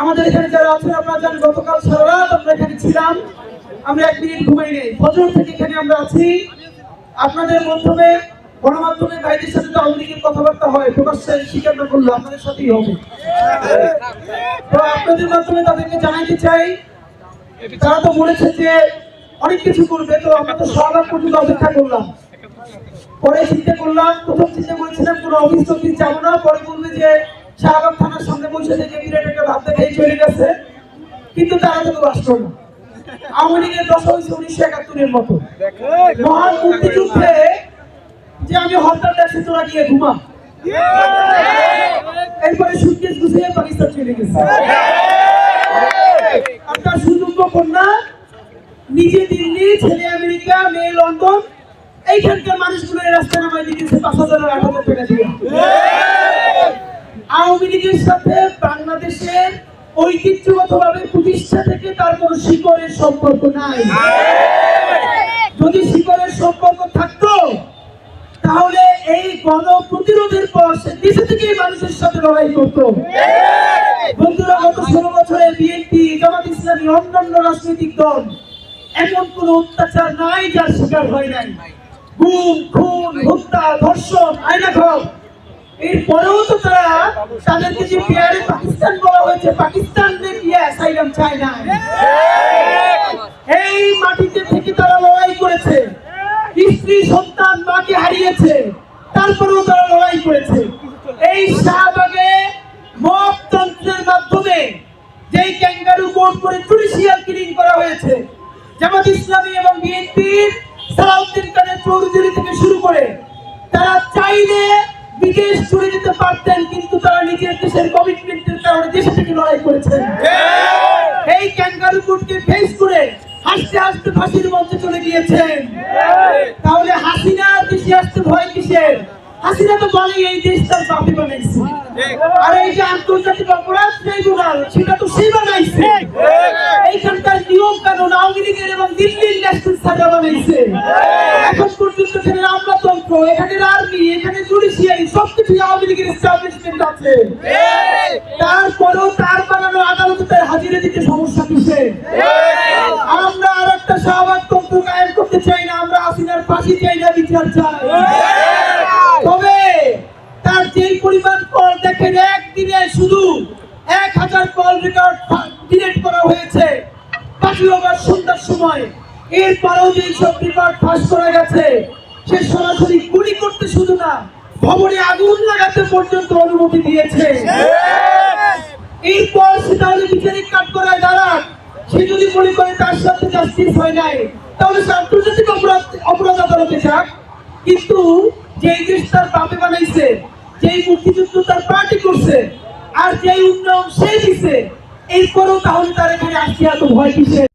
আমাদের এখানে যারা আছেন, আপনারা জানেন গতকাল সারা রাত আমরা এখানে ছিলাম। আমরা এক মিনিট ঘুমাই নেই। ফজর থেকে এখানে আমরা আছি। আপনাদের মাধ্যমে, গণমাধ্যমে ভাইদের সাথে তো আওয়ামী কথাবার্তা হয়, প্রকাশ্যে স্বীকার না করলে আপনাদের সাথেই হবে। তো আপনাদের মাধ্যমে তাদেরকে জানাইতে চাই, তারা তো বলেছে যে অনেক কিছু করবে, তো আমরা তো সরকার পর্যন্ত অপেক্ষা করলাম। পরে চিন্তা করলাম, প্রথম চিন্তা করেছিলাম, কোনো অফিস টফিস যাব না। পরে বলবে যে শাহবাগ থানার সামনে বসে থেকে কিন্তু তারা তো আসলো না। আওয়ামী লীগের হয়েছে উনিশশো একাত্তরের মতো। মহান মুক্তিযুদ্ধে যে আমি তোরা গিয়ে ঘুমা এরপরে সুটকেস গুছিয়ে পাকিস্তান চলে গেছে। আপনার সুযোগ্য কন্যা, নিজে দিল্লি, ছেলে আমেরিকা, মেয়ে লন্ডন, এইখানকার মানুষগুলো এই রাস্তায় নামাই দিয়েছে পাঁচ হাজার আট হাজার টাকা দিয়ে। আওয়ামী লীগের সাথে বাংলাদেশের ঐতিহ্যগতভাবে প্রতিষ্ঠা থেকে তার কোনো শিকড়ের সম্পর্ক নাই। যদি শিকড়ের সম্পর্ক থাকতো, তাহলে এই গণ প্রতিরোধের পর সে দেশে থেকেই মানুষের সাথে লড়াই করতো। বন্ধুরা, গত ষোলো বছরে বিএনপি জামাত ইসলামী, অন্যান্য রাজনৈতিক দল এমন কোন অত্যাচার নাই যার শিকার হয় নাই। গুম, খুন, হত্যা, ধর্ষণ, আইনাঘর এরপরেও তো তারা তাদেরকে যে পেয়ারে পাকিস্তান বলা হয়েছে পাকিস্তান গিয়ে অ্যাসাইলাম চায় না? এই মাটিতে থেকে তারা লড়াই করেছে। স্ত্রী সন্তান মাকে হারিয়েছে তারপরেও তারা লড়াই করেছে। এই শাহবাগে মকতন্ত্রের মাধ্যমে যেই ক্যাঙ্গারু কোর্ট করে জুডিশিয়াল কিলিং করা হয়েছে জামাত ইসলামী এবং বিএনপির সালাউদ্দিন কাদের চৌধুরী থেকে শুরু করে তারা চাইলে বিদেশ ছুড়ে যেতে পারতেন কিন্তু তারা নিজের দেশের কমিটমেন্টের কারণে দেশে থেকে লড়াই করেছেন এই ক্যাঙ্গারু কোর্টকে ফেস করে হাসতে হাসতে ফাঁসির মঞ্চে চলে গিয়েছেন। তাহলে হাসিনা দেশে আসতে ভয় কিসের? হাসিনা তো বলে এই দেশ তার বাপি বানাইছে। আর এই যে আন্তর্জাতিক অপরাধ ট্রাইব্যুনাল সেটা তো সেই বানাইছে। এখানে জুডিশিয়ারি সবকিছু আওয়ামী লীগের এস্টাবলিশমেন্ট আছে। তারপরেও তার বানানো আদালতে তার হাজিরা দিতে সমস্যা কিসে? আমরা আর একটা শাহবাগ তন্ত্র কায়েম করতে চাই না আমরা আসিনার ফাঁসি চাই না বিচার চাই। তবে তার যেই পরিমাণ কল দেখেন একদিনে শুধু এক হাজার কল রেকর্ড ডিলেট করা হয়েছে। পাঁচই অগস্ট সন্ধ্যার সময়। এরপরেও যে সব রেকর্ড ফাঁস করা গেছে সে সরাসরি গুলি করতে না ভবনে আগুন লাগাতে পর্যন্ত অনুমতি দিয়েছে। এরপর সে তাহলে বিচারিক কাঠ করায় দাঁড়ান। সে যদি মনে করে তার সাথে জাস্টিস হয় নাই, তাহলে সে আন্তর্জাতিক অপরাধ অপরাধ আদালতে যাক। কিন্তু যেই দেশ তার বাপে বানাইছে, যেই মুক্তিযুদ্ধ তার পার্টি করছে, আর যেই উন্নয়ন সে দিছে, এরপরও তাহলে তার এখানে আসছে এত ভয় কিসে